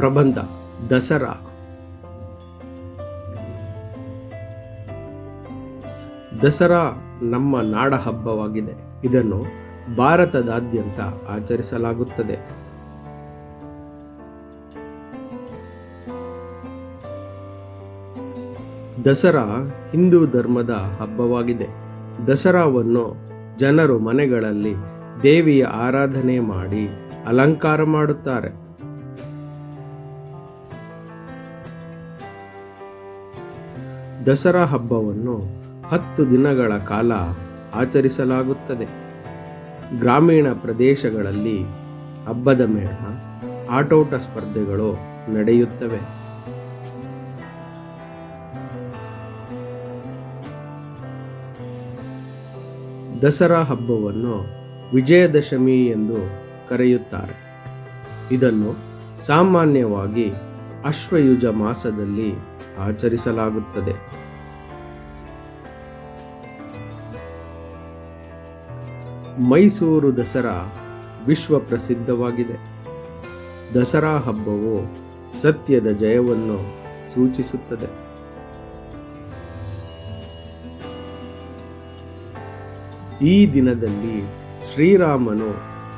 ಪ್ರಬಂಧ, ದಸರಾ. ದಸರಾ ನಮ್ಮ ನಾಡ ಹಬ್ಬವಾಗಿದೆ ಇದನ್ನು ಭಾರತದಾದ್ಯಂತ ಆಚರಿಸಲಾಗುತ್ತದೆ. ದಸರಾ ಹಿಂದೂ ಧರ್ಮದ ಹಬ್ಬವಾಗಿದೆ. ದಸರಾವನ್ನು ಜನರು ಮನೆಗಳಲ್ಲಿ ದೇವಿಯ ಆರಾಧನೆ ಮಾಡಿ ಅಲಂಕಾರ ಮಾಡುತ್ತಾರೆ. ದಸರಾ ಹಬ್ಬವನ್ನು ಹತ್ತು ದಿನಗಳ ಕಾಲ ಆಚರಿಸಲಾಗುತ್ತದೆ. ಗ್ರಾಮೀಣ ಪ್ರದೇಶಗಳಲ್ಲಿ ಹಬ್ಬದ ಮೇಳ, ಆಟೋಟ ಸ್ಪರ್ಧೆಗಳು ನಡೆಯುತ್ತವೆ. ದಸರಾ ಹಬ್ಬವನ್ನು ವಿಜಯದಶಮಿ ಎಂದು ಕರೆಯುತ್ತಾರೆ. ಇದನ್ನು ಸಾಮಾನ್ಯವಾಗಿ ಅಶ್ವಯುಜ ಮಾಸದಲ್ಲಿ ಆಚರಿಸಲಾಗುತ್ತದೆ. ಮೈಸೂರು ದಸರಾ ವಿಶ್ವ ಪ್ರಸಿದ್ಧವಾಗಿದೆ. ದಸರಾ ಹಬ್ಬವು ಸತ್ಯದ ಜಯವನ್ನು ಸೂಚಿಸುತ್ತದೆ. ಈ ದಿನದಲ್ಲಿ ಶ್ರೀರಾಮನು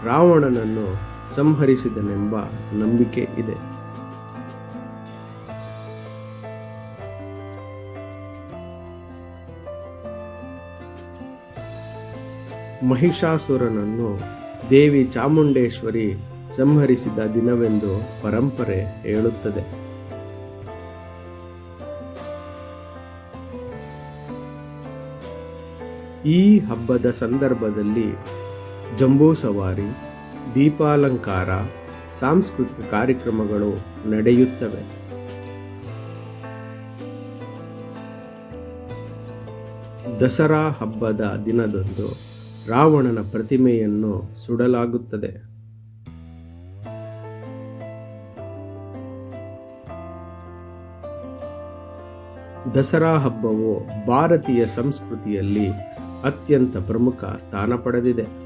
ರಾವಣನನ್ನು ಸಂಹರಿಸಿದನೆಂಬ ನಂಬಿಕೆ ಇದೆ. ಮಹಿಷಾಸುರನನ್ನು ದೇವಿ ಚಾಮುಂಡೇಶ್ವರಿ ಸಂಹರಿಸಿದ ದಿನವೆಂದು ಪರಂಪರೆ ಹೇಳುತ್ತದೆ. ಈ ಹಬ್ಬದ ಸಂದರ್ಭದಲ್ಲಿ ಜಂಬೂ ಸವಾರಿ ದೀಪಾಲಂಕಾರ, ಸಾಂಸ್ಕೃತಿಕ ಕಾರ್ಯಕ್ರಮಗಳು ನಡೆಯುತ್ತವೆ. ದಸರಾ ಹಬ್ಬದ ದಿನದಂದು ರಾವಣನ ಪ್ರತಿಮೆಯನ್ನು ಸುಡಲಾಗುತ್ತದೆ. ದಸರಾ ಹಬ್ಬವು ಭಾರತೀಯ ಸಂಸ್ಕೃತಿಯಲ್ಲಿ ಅತ್ಯಂತ ಪ್ರಮುಖ ಸ್ಥಾನ ಪಡೆದಿದೆ.